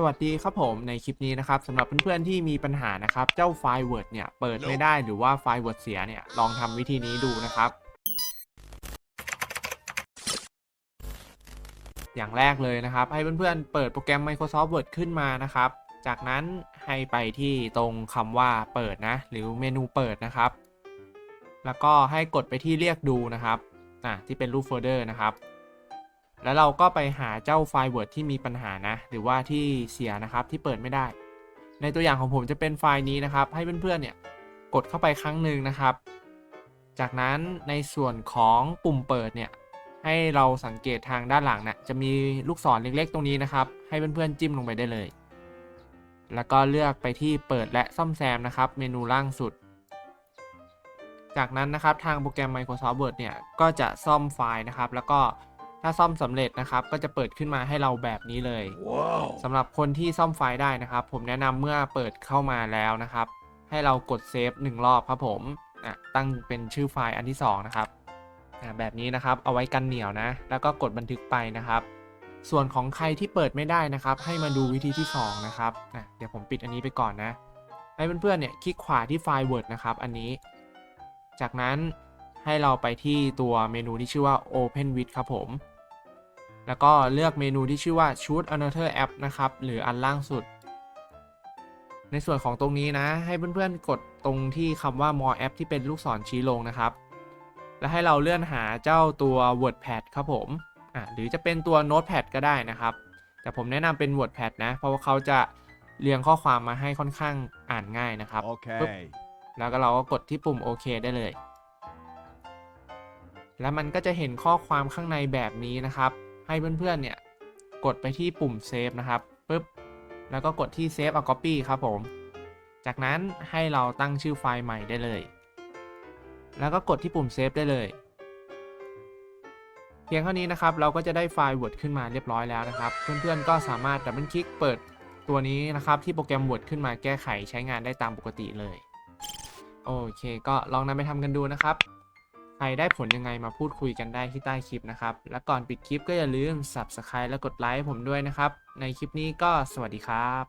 สวัสดีครับผมในคลิปนี้นะครับสำหรับเพื่อนๆที่มีปัญหานะครับ เจ้าไฟล์ Word เนี่ยเปิดไม่ได้หรือว่าไฟล์ Word เสียเนี่ยลองทำวิธีนี้ดูนะครับ อย่างแรกเลยนะครับ ให้เพื่อนๆเปิดโปรแกรม Microsoft Word ขึ้นมานะครับ จากนั้นให้ไปที่ตรงคำว่าเปิดนะ หรือเมนูเปิดนะครับ แล้วก็ให้กดไปที่เรียกดูนะครับอะที่เป็นรูปโฟลเดอร์นะครับ แล้วเราก็ไปหาเจ้าไฟล์ Word ที่มีปัญหานะ หรือว่าที่เสียนะครับที่เปิดไม่ได้ ในตัวอย่างของผมจะเป็นไฟล์นี้นะครับ ให้เพื่อนๆเนี่ยกดเข้าไปครั้งหนึ่งนะครับ จากนั้นในส่วนของปุ่มเปิดเนี่ยให้เราสังเกตทางด้านหลังนะจะมีลูกศรเล็กๆ ตรงนี้นะครับ ให้เพื่อนๆจิ้มลงไปได้เลย แล้วก็เลือกไปที่เปิดและซ่อมแซมนะครับ เมนูล่างสุด จากนั้นนะครับทางโปรแกรม Microsoft Word เนี่ยก็จะซ่อมไฟล์นะครับ แล้วก็ ถ้าซ่อมสำเร็จนะครับ ก็จะเปิดขึ้นมาให้เราแบบนี้เลย Wow. สำหรับคนที่ซ่อมไฟล์ได้นะครับ ผมแนะนำเมื่อเปิดเข้ามาแล้วนะครับ ให้เรากดเซฟหนึ่งรอบครับผมอะตั้งเป็นชื่อไฟล์อันที่ 2 นะครับอะแบบนี้นะครับ เอาไว้กันเหนียวนะ แล้วก็กดบันทึกไปนะครับ ส่วนของใครที่เปิดไม่ได้นะครับ ให้มาดูวิธีที่ 2 นะครับอะเดี๋ยวผมปิดอันนี้ไปก่อนนะให้เพื่อนๆเนี่ยคลิกขวาที่ไฟล์ Word นะครับ อันนี้ จากนั้น ให้เราไปที่ตัวเมนูที่ชื่อว่า Open with ครับผม แล้วก็เลือกเมนูที่ชื่อว่า Choose Another App นะครับ หรืออันล่างสุด ในส่วนของตรงนี้นะ ให้เพื่อนๆ กดตรงที่คำว่า More App ที่เป็นลูกศรชี้ลงนะครับ แล้วให้เราเลื่อนหาเจ้าตัว WordPad ครับผมอะหรือจะเป็นตัว Notepad ก็ได้นะครับ แต่ผมแนะนำเป็น WordPad นะ เพราะว่าเขาจะเรียงข้อความมาให้ค่อนข้างอ่านง่ายนะครับปึ๊บ Okay. แล้วก็เราก็กดที่ปุ่มโอเคได้เลย แล้วมันก็จะเห็นข้อความข้างในแบบนี้นะครับ ให้เพื่อนๆเนี่ยกดไปที่ปุ่มเซฟนะครับปึ๊บแล้วก็กดที่ Save a Copy ครับผม จากนั้นให้เราตั้งชื่อไฟล์ใหม่ได้เลย แล้วก็กดที่ปุ่มเซฟได้เลย เพียงเท่านี้นะครับ เราก็จะได้ไฟล์ Word ขึ้นมาเรียบร้อยแล้วนะครับ เพื่อนๆก็สามารถดับเบิลคลิกเปิดตัวนี้นะครับ ที่โปรแกรม Word ขึ้นมาแก้ไขใช้งานได้ตามปกติเลย โอเค ก็ลองนำไปทำกันดูนะครับ ใครได้ผลยังไงมาพูดคุยกันได้ที่ใต้คลิปนะครับ และก่อนปิดคลิปก็อย่าลืม Subscribe และกดไลค์ผมด้วยนะครับ ในคลิปนี้ก็สวัสดีครับ